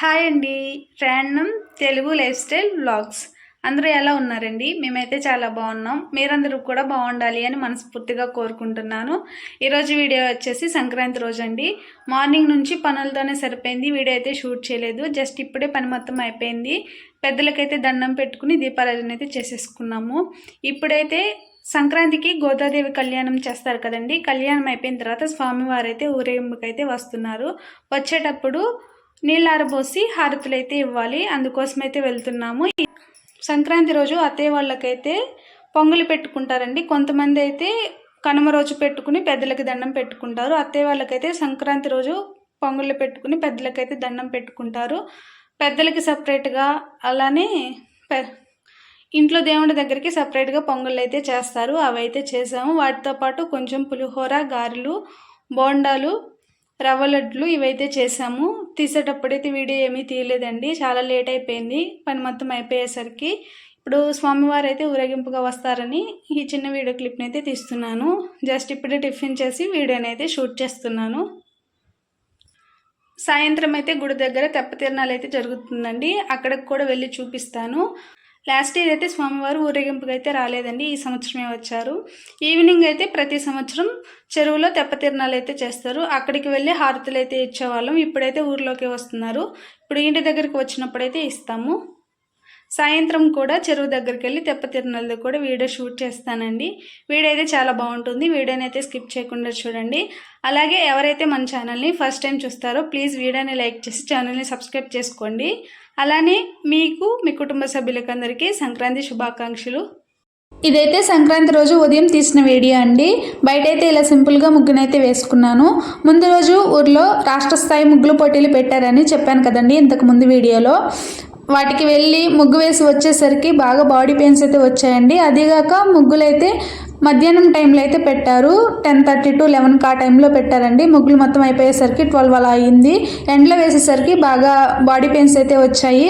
Hi అండి. Random Telugu lifestyle vlogs. అందరూ ఎలా ఉన్నారండి? మేమైతే చాలా బాగున్నాం. మీరందరూ కూడా బాగుండాలి అని మనస్ఫూర్తిగా కోరుకుంటున్నాను. ఈరోజు వీడియో వచ్చేసి సంక్రాంతి రోజు అండి మార్నింగ్ నుంచి పనులతోనే సరిపోయింది. వీడియో అయితే షూట్ చేయలేదు. జస్ట్ ఇప్పుడే పని మొత్తం అయిపోయింది. పెద్దలకైతే దండం పెట్టుకుని దీపారాజన అయితే చేసేసుకున్నాము. ఇప్పుడైతే సంక్రాంతికి గోదాదేవి కళ్యాణం చేస్తారు కదండి. కళ్యాణం అయిపోయిన తర్వాత స్వామివారు అయితే ఊరేగింపుకైతే వస్తున్నారు. వచ్చేటప్పుడు నీళ్ళారబోసి హారతులు అయితే ఇవ్వాలి. అందుకోసం అయితే వెళ్తున్నాము. సంక్రాంతి రోజు అత్తయ్య వాళ్ళకైతే పొంగలి పెట్టుకుంటారండి. కొంతమంది అయితే కనుమ రోజు పెట్టుకుని పెద్దలకి దండం పెట్టుకుంటారు. అత్తయ్య వాళ్ళకైతే సంక్రాంతి రోజు పొంగళ్ళు పెట్టుకుని పెద్దలకైతే దండం పెట్టుకుంటారు. పెద్దలకి సపరేట్గా అలానే పె ఇంట్లో దేవుడి దగ్గరికి సపరేట్గా పొంగళ్ళు అయితే చేస్తారు. అవి అయితే చేసాము. వాటితో పాటు కొంచెం పులిహోర గారెలు బోండాలు రవ్వ లడ్లు ఇవైతే చేసాము. తీసేటప్పుడైతే వీడియో ఏమీ తీయలేదండి. చాలా లేట్ అయిపోయింది. పని మొత్తం అయిపోయేసరికి ఇప్పుడు స్వామివారు అయితే ఊరేగింపుగా వస్తారని ఈ చిన్న వీడియో క్లిప్ని అయితే తీస్తున్నాను. జస్ట్ ఇప్పుడే టిఫిన్ చేసి వీడియోని అయితే షూట్ చేస్తున్నాను. సాయంత్రం అయితే గుడి దగ్గర తెప్పతిరణాలు అయితే జరుగుతుందండి. అక్కడికి కూడా వెళ్ళి చూపిస్తాను. లాస్ట్ ఇయర్ అయితే స్వామివారు ఊరేగింపుకి అయితే రాలేదండి ఈ సంవత్సరమే వచ్చారు. ఈవినింగ్ అయితే ప్రతి సంవత్సరం చెరువులో తెప్పతిరణాలు అయితే చేస్తారు. అక్కడికి వెళ్ళి హారతులు అయితే ఇచ్చేవాళ్ళం. ఇప్పుడైతే ఊర్లోకి వస్తున్నారు. ఇప్పుడు ఇంటి దగ్గరికి వచ్చినప్పుడైతే ఇస్తాము. సాయంత్రం కూడా చెరువు దగ్గరికి వెళ్ళి తెప్పతిరణాలతో కూడా వీడియో షూట్ చేస్తానండి. వీడియో అయితే చాలా బాగుంటుంది. వీడియోని అయితే స్కిప్ చేయకుండా చూడండి. అలాగే ఎవరైతే మన ఛానల్ని ఫస్ట్ టైం చూస్తారో ప్లీజ్ వీడియోని లైక్ చేసి ఛానల్ని సబ్స్క్రైబ్ చేసుకోండి. అలానే మీకు మీ కుటుంబ సభ్యులకందరికీ సంక్రాంతి శుభాకాంక్షలు. ఇదైతే సంక్రాంతి రోజు ఉదయం తీసిన వీడియో అండి. బయట అయితే ఇలా సింపుల్గా ముగ్గునైతే వేసుకున్నాను. ముందు రోజు ఊర్లో రాష్ట్ర స్థాయి ముగ్గులు పోటీలు పెట్టారని చెప్పాను కదండి ఇంతకు ముందు వీడియోలో. వాటికి వెళ్ళి ముగ్గు వేసి వచ్చేసరికి బాగా బాడీ పెయిన్స్ అయితే వచ్చాయండి. అదేగాక ముగ్గులైతే మధ్యాహ్నం టైంలో అయితే పెట్టారు. టెన్ థర్టీ టు లెవెన్ ఆ టైంలో పెట్టారండి. ముగ్గులు మొత్తం అయిపోయేసరికి ట్వెల్వ్ అలా అయింది. ఎండలో వేసేసరికి బాగా బాడీ పెయిన్స్ అయితే వచ్చాయి.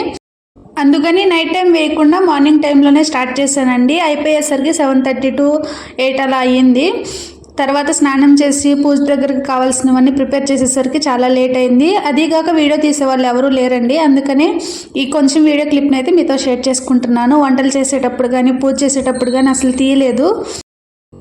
అందుకని నైట్ టైం వేయకుండా మార్నింగ్ టైంలోనే స్టార్ట్ చేశానండి. అయిపోయేసరికి సెవెన్ థర్టీ టు ఎయిట్ అలా అయ్యింది. తర్వాత స్నానం చేసి పూజ దగ్గరికి కావాల్సినవన్నీ ప్రిపేర్ చేసేసరికి చాలా లేట్ అయింది. అదీగాక వీడియో తీసే వాళ్ళు ఎవరూ లేరండి. అందుకనే ఈ కొంచెం వీడియో క్లిప్ని అయితే మీతో షేర్ చేసుకుంటున్నాను. వంటలు చేసేటప్పుడు కానీ పూజ చేసేటప్పుడు కానీ అసలు తీయలేదు.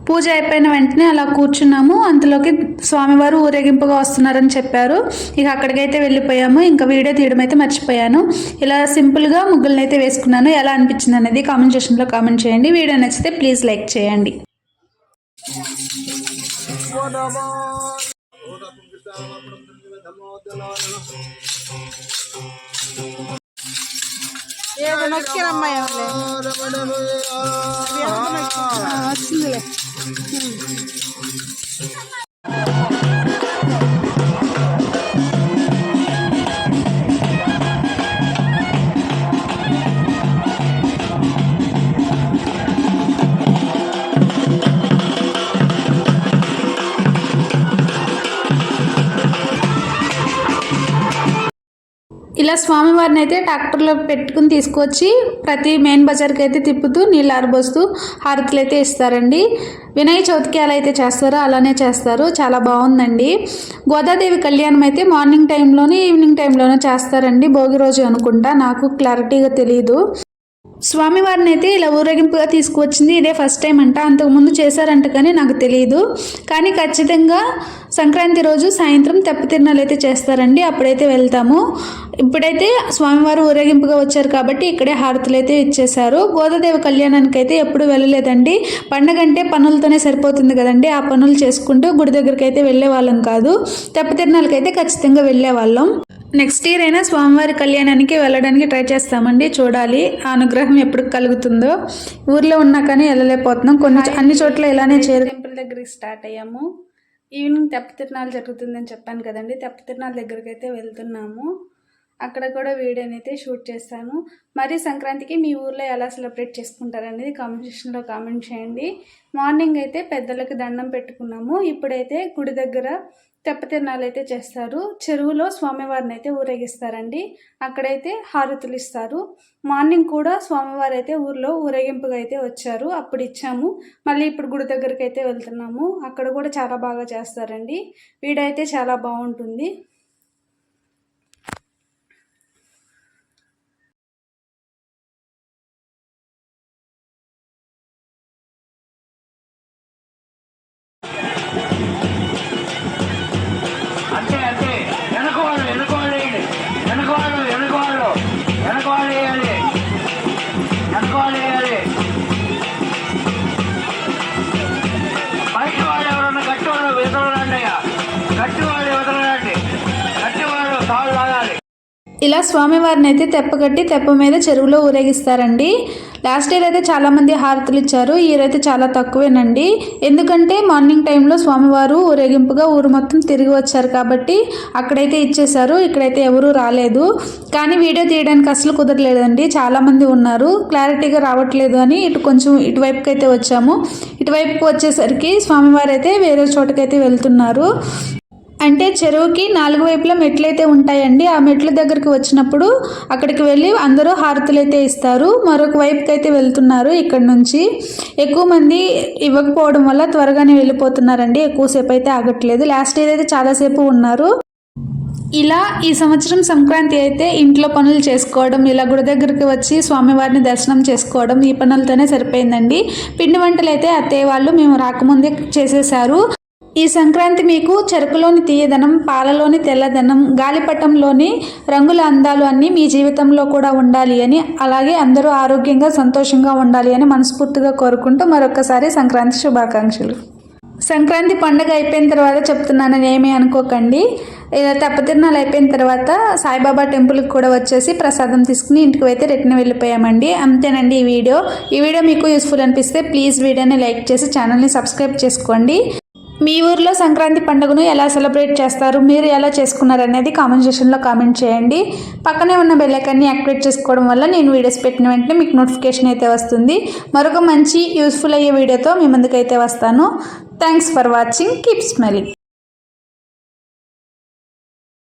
పూజ అయిపోయిన వెంటనే అలా కూర్చున్నాము. అంతలోకి స్వామివారు ఊరేగింపుగా వస్తున్నారని చెప్పారు. ఇక అక్కడికైతే వెళ్ళిపోయాము. ఇంకా వీడియో తీయడం అయితే మర్చిపోయాను. ఇలా సింపుల్గా ముగ్గులను అయితే వేసుకున్నాను. ఎలా అనిపించింది అనేది కామెంట్ సెక్షన్లో కామెంట్ చేయండి. వీడియో నచ్చితే ప్లీజ్ లైక్ చేయండి. నొక్కిరమ్మా వచ్చిందిలే ఇలా స్వామివారిని అయితే ట్రాక్టర్లో పెట్టుకుని తీసుకొచ్చి ప్రతి మెయిన్ బజార్కి అయితే తిప్పుతూ నీళ్ళు ఆరబోస్తూ హారతులు అయితే ఇస్తారండి. వినాయక చవితికి ఎలా అయితే చేస్తారో అలానే చేస్తారు. చాలా బాగుందండి. గోదాదేవి కళ్యాణం అయితే మార్నింగ్ టైంలోనే ఈవినింగ్ టైంలోనే చేస్తారండి. భోగి రోజు అనుకుంటా. నాకు క్లారిటీగా తెలియదు స్వామివారిని అయితే ఇలా ఊరేగింపుగా తీసుకువచ్చింది ఇదే ఫస్ట్ టైం అంట. అంతకుముందు చేశారంట కానీ నాకు తెలియదు కానీ ఖచ్చితంగా సంక్రాంతి రోజు సాయంత్రం తెప్పతిరణాలు అయితే చేస్తారండి. అప్పుడైతే వెళ్తాము. ఇప్పుడైతే స్వామివారు ఊరేగింపుగా వచ్చారు కాబట్టి ఇక్కడే హారతులు అయితే ఇచ్చేశారు. గోదాదేవి కళ్యాణానికి అయితే ఎప్పుడు వెళ్ళలేదండి. పండగ అంటే పనులతోనే సరిపోతుంది కదండి. ఆ పనులు చేసుకుంటూ గుడి దగ్గరికి అయితే వెళ్ళే వాళ్ళం కాదు. తెప్పతిరణాలకి అయితే ఖచ్చితంగా వెళ్ళే వాళ్ళం నెక్స్ట్ ఇయర్ అయినా స్వామివారి కళ్యాణానికి వెళ్ళడానికి ట్రై చేస్తామండి. చూడాలి. ఆ అనుగ్రహం ఎప్పుడు కలుగుతుందో. ఊర్లో ఉన్నా కానీ వెళ్ళలేకపోతున్నాం. కొన్ని అన్ని చోట్ల ఇలానే చేరు టెంపుల్ దగ్గరికి స్టార్ట్ అయ్యాము. ఈవినింగ్ తెప్పతిరణాలు జరుగుతుందని చెప్పాను కదండి. తెప్పతిరణాల దగ్గరికి అయితే వెళ్తున్నాము. అక్కడ కూడా వీడియోని అయితే షూట్ చేస్తాను. మరి సంక్రాంతికి మీ ఊర్లో ఎలా సెలబ్రేట్ చేసుకుంటారనేది కామెంట్ సెక్షన్లో కామెంట్ చేయండి. మార్నింగ్ అయితే పెద్దలకు దండం పెట్టుకున్నాము. ఇప్పుడైతే గుడి దగ్గర తెప్పతిరణాలు అయితే చేస్తారు. చెరువులో స్వామివారిని అయితే ఊరేగిస్తారండి. అక్కడైతే హారతులు ఇస్తారు. మార్నింగ్ కూడా స్వామివారు అయితే ఊర్లో ఊరేగింపుగా అయితే వచ్చారు. అప్పుడు ఇచ్చాము. మళ్ళీ ఇప్పుడు గుడి దగ్గరికి అయితే వెళ్తున్నాము. అక్కడ కూడా చాలా బాగా చేస్తారండి. వీడైతే చాలా బాగుంటుంది. ఇలా స్వామివారిని అయితే తెప్పగట్టి తెప్ప మీద చెరువులో ఊరేగిస్తారండి. లాస్ట్ ఇయర్ అయితే చాలామంది హారతులు ఇచ్చారు. ఈరైతే ఇయర్ అయితే చాలా తక్కువేనండి. ఎందుకంటే మార్నింగ్ టైంలో స్వామివారు ఊరేగింపుగా ఊరు మొత్తం తిరిగి వచ్చారు కాబట్టి అక్కడైతే ఇచ్చేశారు. ఇక్కడైతే ఎవరూ రాలేదు. కానీ వీడియో తీయడానికి అసలు కుదరలేదండి. చాలామంది ఉన్నారు. క్లారిటీగా రావట్లేదు అని ఇటు కొంచెం ఇటువైపుకి అయితే వచ్చాము. ఇటువైపుకి వచ్చేసరికి స్వామివారు అయితే వేరే చోటకైతే వెళ్తున్నారు. అంటే చెరువుకి నాలుగు వైపులా మెట్లు అయితే ఉంటాయండి. ఆ మెట్ల దగ్గరికి వచ్చినప్పుడు అక్కడికి వెళ్ళి అందరూ హారతులు అయితే ఇస్తారు. మరొక వైపుకి అయితే వెళ్తున్నారు ఇక్కడ నుంచి. ఎక్కువ మంది ఇవ్వకపోవడం వల్ల త్వరగానే వెళ్ళిపోతున్నారండి. ఎక్కువసేపు అయితే ఆగట్లేదు. లాస్ట్ ఇయర్ అయితే చాలాసేపు ఉన్నారు. ఇలా ఈ సంవత్సరం సంక్రాంతి అయితే ఇంట్లో పనులు చేసుకోవడం ఇలా గుడి దగ్గరికి వచ్చి స్వామివారిని దర్శనం చేసుకోవడం ఈ పనులతోనే సరిపోయిందండి. పిండి వంటలు అయితే అత్తయ్య వాళ్ళు మేము రాకముందే చేసేసారు ఈ సంక్రాంతి మీకు చెరుకులోని తీయదనం పాలలోని తెల్లదనం గాలిపటంలోని రంగుల అందాలు అన్నీ మీ జీవితంలో కూడా ఉండాలి అని అలాగే అందరూ ఆరోగ్యంగా సంతోషంగా ఉండాలి అని మనస్ఫూర్తిగా కోరుకుంటూ మరొకసారి సంక్రాంతి శుభాకాంక్షలు. సంక్రాంతి పండుగ అయిపోయిన తర్వాత చెప్తున్నానని ఏమీ అనుకోకండి. ఇలా తెప్పతిరునాలు అయిపోయిన తర్వాత సాయిబాబా టెంపుల్కి కూడా వచ్చేసి ప్రసాదం తీసుకుని ఇంటికి అయితే రిటర్న్ వెళ్ళిపోయామండి. అంతేనండి ఈ వీడియో. ఈ వీడియో మీకు యూస్ఫుల్ అనిపిస్తే ప్లీజ్ వీడియోని లైక్ చేసి ఛానల్ని సబ్స్క్రైబ్ చేసుకోండి. మీ ఊర్లో సంక్రాంతి పండుగను ఎలా సెలబ్రేట్ చేస్తారు? మీరు ఎలా చేసుకున్నారు అనేది కామెంట్ సెక్షన్లో కామెంట్ చేయండి. పక్కనే ఉన్న బెల్లైకాన్ని యాక్టివేట్ చేసుకోవడం వల్ల నేను వీడియోస్ పెట్టిన వెంటనే మీకు నోటిఫికేషన్ అయితే వస్తుంది. మరొక మంచి యూస్ఫుల్ అయ్యే వీడియోతో మీ ముందుకైతే వస్తాను. Thanks for watching. Keep smiling.